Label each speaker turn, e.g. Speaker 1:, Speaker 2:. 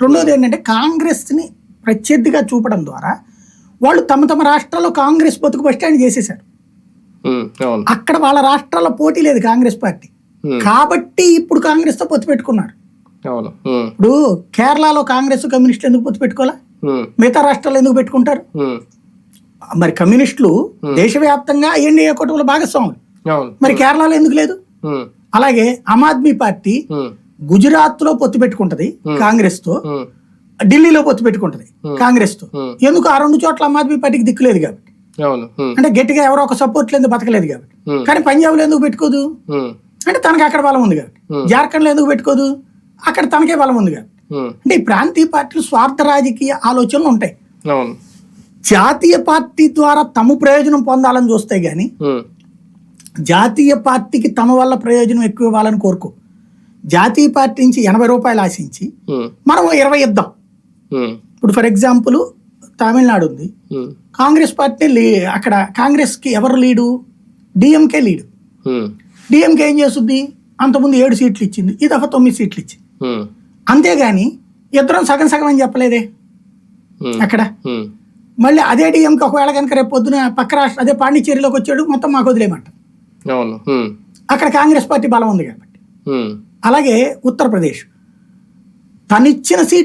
Speaker 1: రెండోది ఏంటంటే కాంగ్రెస్ని ప్రత్యర్థిగా చూపడం ద్వారా వాళ్ళు తమ తమ రాష్ట్రాల్లో కాంగ్రెస్ బతుకు బస్ స్టాండ్ చేసేశారు.
Speaker 2: అవును.
Speaker 1: అక్కడ వాళ్ళ రాష్ట్రాల్లో పోటీ లేదు కాంగ్రెస్ పార్టీ. కాబట్టి ఇప్పుడు కాంగ్రెస్తో పొత్తు పెట్టుకున్నారు. ఇప్పుడు కేరళలో కాంగ్రెస్ కమ్యూనిస్టులు ఎందుకు పొత్తు పెట్టుకోవాలా? మిగతా రాష్ట్రాల్లో ఎందుకు పెట్టుకుంటారు? మరి కమ్యూనిస్టులు దేశవ్యాప్తంగా ఎన్డీఏ కూటమిలో భాగస్వాములు. మరి కేరళలో ఎందుకు లేదు? అలాగే ఆమ్ ఆద్మీ పార్టీ గుజరాత్లో పొత్తు పెట్టుకుంటది
Speaker 2: కాంగ్రెస్తో
Speaker 1: ఢిల్లీలో పొత్తు పెట్టుకుంటది
Speaker 2: కాంగ్రెస్తో.
Speaker 1: ఎందుకు ఆ రెండు చోట్ల ఆమ్ ఆద్మీ పార్టీకి దిక్కులేదు కాబట్టి. అంటే గట్టిగా ఎవరో ఒక సపోర్ట్ లేదు బతకలేదు కాబట్టి. కానీ పంజాబ్లో ఎందుకు పెట్టుకోదు? అంటే తనకి అక్కడ బలం ఉంది కాబట్టి.
Speaker 2: Hmm.
Speaker 1: జార్ఖండ్లో ఎందుకు పెట్టుకోదు? అక్కడ తనకే బలం ఉంది కాబట్టి. అంటే ఈ ప్రాంతీయ పార్టీలు స్వార్థ రాజకీయ ఆలోచనలు ఉంటాయి. జాతీయ పార్టీ ద్వారా తమ ప్రయోజనం పొందాలని చూస్తే గానీ జాతీయ పార్టీకి తమ వల్ల ప్రయోజనం ఎక్కువ ఇవ్వాలని కోరుకో. జాతీయ పార్టీ నుంచి ఎనభై రూపాయలు ఆశించి మనం ఇరవై ఇద్దాం. ఇప్పుడు ఫర్ ఎగ్జాంపుల్ తమిళనాడు ఉంది. కాంగ్రెస్ పార్టీ అక్కడ కాంగ్రెస్కి ఎవరు లీడు? DMK lead. డిఎంకే ఏం చేస్తుంది? అంతకుముందు ఏడు సీట్లు ఇచ్చింది ఈ దఫా తొమ్మిది సీట్లు ఇచ్చింది. అంతేగాని ఇద్దరం సగం సగం అని చెప్పలేదే? అక్కడ? మళ్ళీ అదే డిఎంకి ఒకవేళ కనుక రేపు పొద్దున పక్క రాష్ట్ర అదే పాండిచ్చేరిలోకి వచ్చాడు మొత్తం మాకు
Speaker 2: ఉమ్,
Speaker 1: అక్కడ కాంగ్రెస్ పార్టీ బలం ఉంది కాబట్టి. అలాగే ఉత్తరప్రదేశ్. తనిచ్చిన సీట్